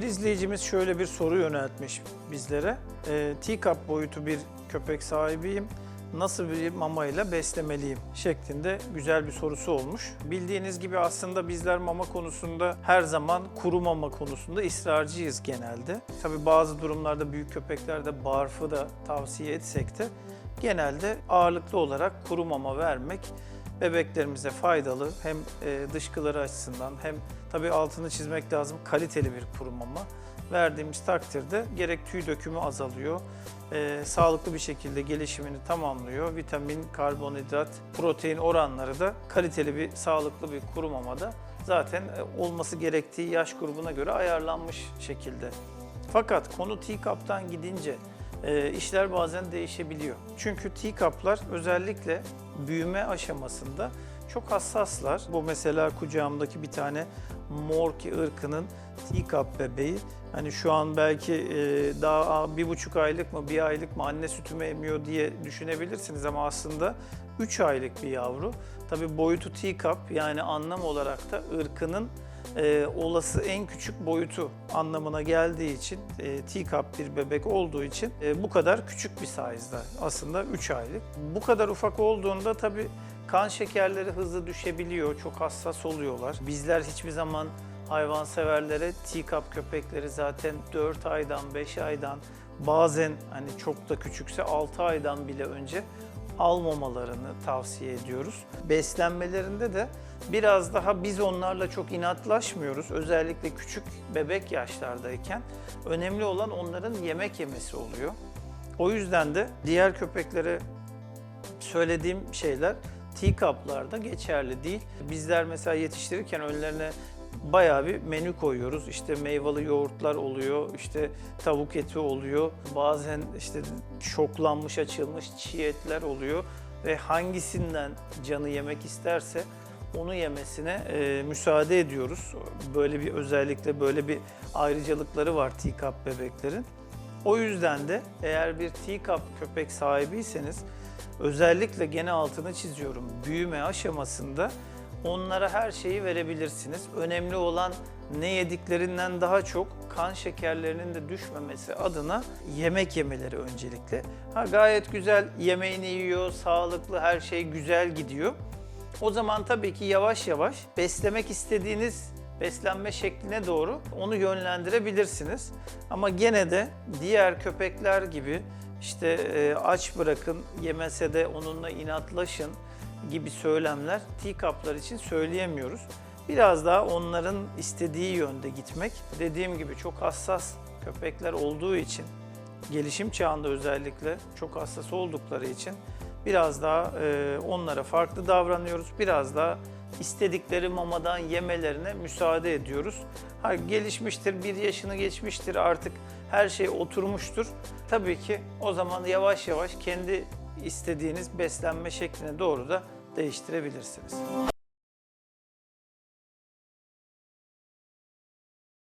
Bir izleyicimiz şöyle bir soru yöneltmiş bizlere. E, teacup boyutu bir köpek sahibiyim. Nasıl bir mamayla beslemeliyim şeklinde güzel bir sorusu olmuş. Bildiğiniz gibi aslında bizler mama konusunda her zaman kuru mama konusunda ısrarcıyız genelde. Tabii bazı durumlarda büyük köpeklerde barfı da tavsiye etsek de genelde ağırlıklı olarak kuru mama vermek bebeklerimize faydalı. Hem e, dışkıları açısından hem tabii altını çizmek lazım kaliteli bir kuru mama verdiğimiz takdirde gerek tüy dökümü azalıyor, e, sağlıklı bir şekilde gelişimini tamamlıyor. Vitamin, karbonhidrat, protein oranları da kaliteli bir, sağlıklı bir kuru mamada zaten e, olması gerektiği yaş grubuna göre ayarlanmış şekilde. Fakat konu teacup'tan gidince e, işler bazen değişebiliyor. Çünkü teacup'lar özellikle büyüme aşamasında çok hassaslar. Bu mesela kucağımdaki bir tane Morki ırkının teacup bebeği. Hani şu an belki e, daha bir buçuk aylık mı, bir aylık mı anne sütümü emiyor diye düşünebilirsiniz ama aslında 3 aylık bir yavru. Tabi boyutu teacup yani anlam olarak da ırkının e, olası en küçük boyutu anlamına geldiği için e, teacup bir bebek olduğu için e, bu kadar küçük bir size'da aslında 3 aylık. Bu kadar ufak olduğunda tabi kan şekerleri hızlı düşebiliyor, çok hassas oluyorlar. Bizler hiçbir zaman hayvanseverlere teacup köpekleri zaten 4 aydan 5 aydan bazen hani çok da küçükse 6 aydan bile önce almamalarını tavsiye ediyoruz. Beslenmelerinde de biraz daha biz onlarla çok inatlaşmıyoruz. Özellikle küçük bebek yaşlardayken önemli olan onların yemek yemesi oluyor. O yüzden de diğer köpeklere söylediğim şeyler teacup'larda geçerli değil. Bizler mesela yetiştirirken önlerine bayağı bir menü koyuyoruz. İşte meyveli yoğurtlar oluyor, işte tavuk eti oluyor. Bazen işte şoklanmış açılmış çiğ etler oluyor ve hangisinden canı yemek isterse onu yemesine e, müsaade ediyoruz. Böyle bir özellikle böyle bir ayrıcalıkları var teacup bebeklerin. O yüzden de eğer bir teacup köpek sahibiyseniz özellikle gene altını çiziyorum büyüme aşamasında onlara her şeyi verebilirsiniz. Önemli olan ne yediklerinden daha çok kan şekerlerinin de düşmemesi adına yemek yemeleri öncelikle. Ha gayet güzel yemeğini yiyor, sağlıklı her şey güzel gidiyor. O zaman tabii ki yavaş yavaş beslemek istediğiniz beslenme şekline doğru onu yönlendirebilirsiniz. Ama gene de diğer köpekler gibi işte e, aç bırakın, yemese de onunla inatlaşın gibi söylemler teacup'lar için söyleyemiyoruz. Biraz daha onların istediği yönde gitmek. Dediğim gibi çok hassas köpekler olduğu için, gelişim çağında özellikle çok hassas oldukları için biraz daha e, onlara farklı davranıyoruz. Biraz daha istedikleri mamadan yemelerine müsaade ediyoruz. Ha, gelişmiştir, bir yaşını geçmiştir artık her şey oturmuştur. Tabii ki o zaman yavaş yavaş kendi istediğiniz beslenme şekline doğru da değiştirebilirsiniz.